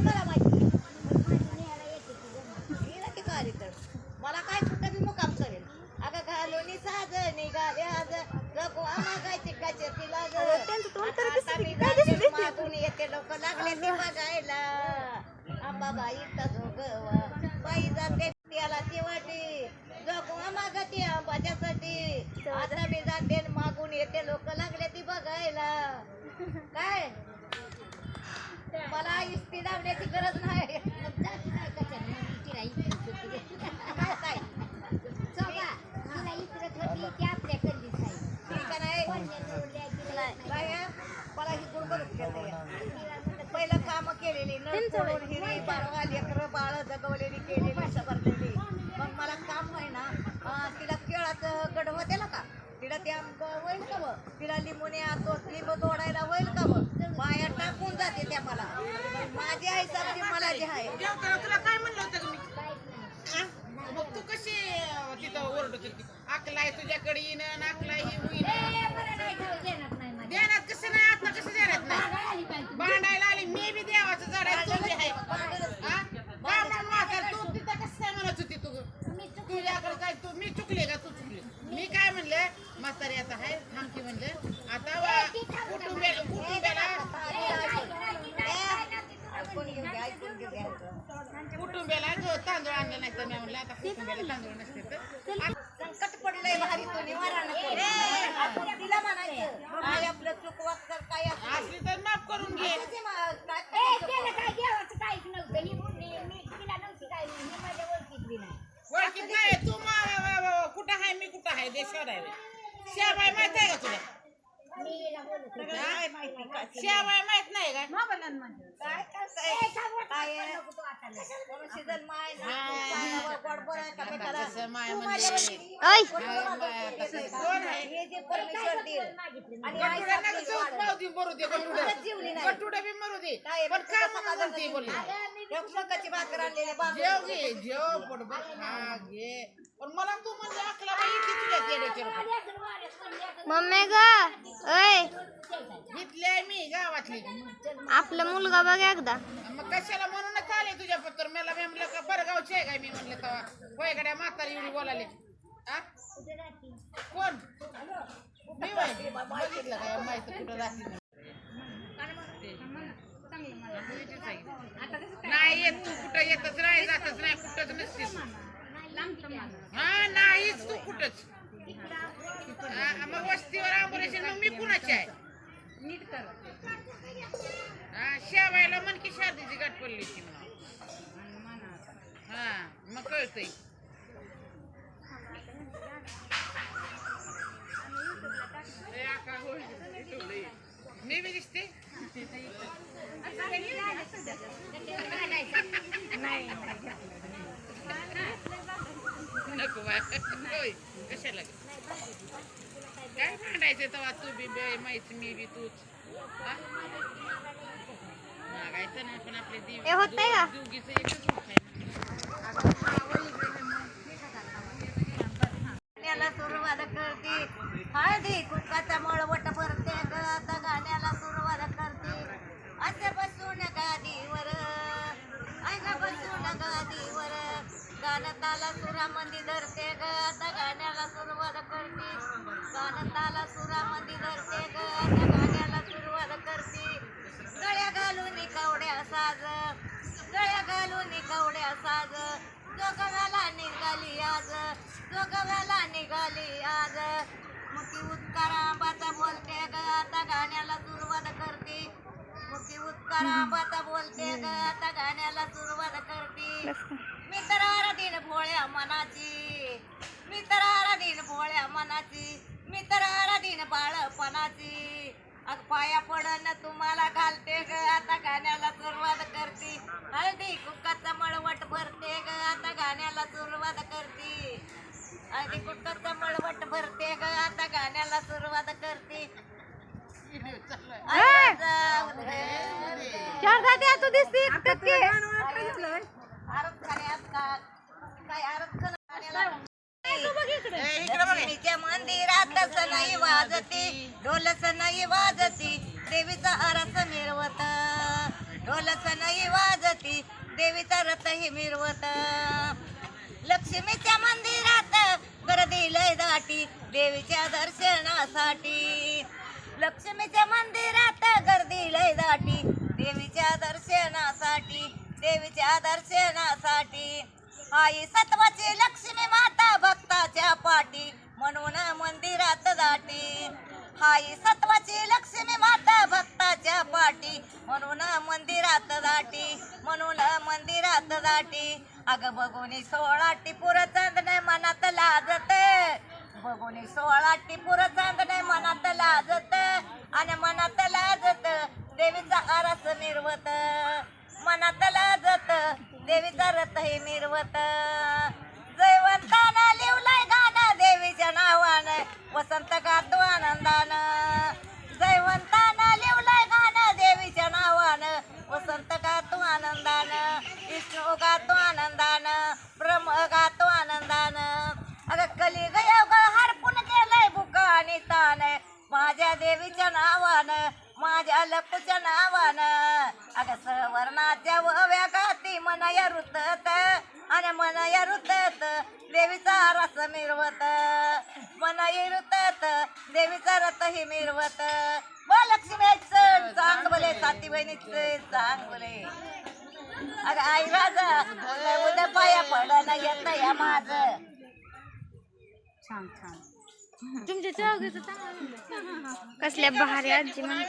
मला माहिती तर मला काय कुठं मुकाम करेल अगं घालून साज निघाले आज नको मागायची कचे तिला ग मी की काय दिसतं येते लोक लागले ते बघायला जाते त्याला ती वाटी जगू मागती आंबाच्यासाठी आता मी जाते आणि मागून येते लोक लागले ती बघायला काय मला इस्त्री लावण्याची गरज नाही काय काय? ठीक आहे नाही? बाया, मला ही गुणगुणच केलंय. पहिलं काम केलेली नळ फोडून हिरी बाळवा लेकरं बाळ जगवलेली केलेली सबरलेली मग मला काम होय ना अं, तिला केळाचं गड होते ना का? तिला त्या होईल का व तिला लिंबूने तो लिंबू तोडायला होईल का व बाया टाकून जाते त्या मला. माझी आई सारखी मला जी आहे तुला काय म्हणलं होतं आ? मग तू कशी तिथं ओरडत होती? अकलाय तुझ्याकडे येणं नाकलाय ही होईन देण्यात कसं नाही आता कसं देण्यात नाही भांडायला आली मी बी देवाचं झाड आहे तू बी आहे आ? का मग म्हातार तू तिथं कसं काय म्हणत होती तू तुझ्याकडे काय तू मी चुकले का तू चुकली मी काय म्हणले म्हातारी आता आहे थांबकी म्हणलं आता वा- कुटुंबियाला कुटुंबियाला जो तांदूळ आणलं नाही तर मी म्हणलं आता कुटुंबियाला तांदूळ नसते तर. आ- संकट पडलंय भारी तो निवारण कर. आपण तिला म्हणायचं आपलं चुकवात तर काय असलं. असली तर माफ करून घे. असं ते? मा- काय ओळखीत नाही. तू मा- वा- वा- वा- कुठं आहे? मी कुठं आहे? देशावर आहे. शेवाय माहीत आहे का तुला? काय? माहिती काय शेवाय माहीत नाही का? काय करताय? आता? कसं माय म्हणजे- ऐ. कोण आहे? हे मरू दे बी मरू पण काय म्हणून म्हणते बोलली. जेव घे जेव पोटभर खा घे. पण मला तू म्हणजे अकला बाई इथे तुझ्या तेड्याचे रुपये मम्मी ग ऐ घेतली मी गावातली. आपला मुलगा बघ एकदा. मग कशाला म्हणूनच आले तुझ्या पत्र? मला मी म्हणलं का बरगावचे आहे काय? मी म्हणलं तेव्हा होय गड्या म्हातारी एवढी बोलाले आ? कोण? मी होय. बघितलं काय? माहिती कुठं राहते नाही येत तू कुठं येतच नाही जातच नाही कुठंच नसतेस. हा नाहीच तू कुठंच. हा, मग वस्तीवर ऑपरेशन मग मी कुणाची आहे? नीट कर. हा शेवायला मन की शादीची गाठ पडली ती म्हणा हा मग कळतंय. ए, आका, होय. मी बी दिसते. नको बा होय कशाला काय भांडायचं तेव्हा तू बी माहिती मी बी तूच? मागायचं नाही पण आपले देव? दोघीचं एकच सुरामंदी धरते ग आता गाण्याला सुरुवात करते. गाणताला सुरामंदी धरते ग आता गाण्याला सुरुवात करते. गळ्या घालून कवड्या साज गळ्या घालून कवड्या साज. जोगव्याला निघाली आज जोगव्याला निघाली आज. मुखी उत्कार आंबाचा बोलते ग आता गाण्याला सुरुवात करते. मुखी उत्कार आंबाचा बोलते ग आता गाण्याला सुरुवात करते. मी तर आराधीन भोळ्या मनाची मी तर आराधीन बाळपणाची. अग पाया पडन तुम्हाला घालते ग आता गाण्याला सुरुवात करते. हळदी कुक्काचा मळवट भरते ग आता गाण्याला सुरुवात करते. हळदी कुक्काचा मळवट भरते ग आता गाण्याला सुरुवात करते. तू दिसते काय आरत झालं गाण्याला? ए, इकडं बघ हे. लक्ष्मीच्या मंदिरात नाही वाजती ढोलस नाही वाजती देवीचा आरस मिरवत. ढोलस नाही वाजती देवीचा रथ ही मिरवत. लक्ष्मीच्या मंदिरात गर्दी लय दाटी देवीच्या दर्शनासाठी. लक्ष्मीच्या मंदिरात गर्दी लय दाटी देवीच्या दर्शनासाठी देवीच्या दर्शनासाठी. आई सत्वाची लक्ष्मी माता भक्ताच्या पाठी म्हणून मंदिरात दाटी हाई सत्वाची लक्ष्मी माता भक्ताच्या पाठी म्हणून मंदिरात दाटी म्हणून मंदिरात दाटी अग बघून सोळा टिपूर चांदणे मनात लाजत. बघून सोळा टिपूर चांदणे मनात लाजत आणि मनात लाजत देवीचा आरस मिरवत. मनात लाजत देवीचा रथ हे मिरवत. जयवंताना लिवलाय गाणं देवीच्या नावानं. वसंत गातो आनंदानं. जयवंताना लिवलाय गाणं देवीच्या नावानं. वसंत गातो आनंदानं. विष्णू गातो आनंदानं. ब्रह्म गातो आनंदानं. अगं कली गयोग हरपून गेलंय बुक आणि तान. माझ्या देवीच्या नावानं माझ्या लपूच्या नावानं. अगं सवर्णाच्या वव्या गाती मनया ऋतत आणि मनया रुतत देवीचा रस मिरवत. मनई रुतत देवीचा रथ ही मिरवत व साती बहिणीचे चांगले अगं आई राजा उद्या पाया पडणं येत या माझं कसल्या भारी आजी म्हणते.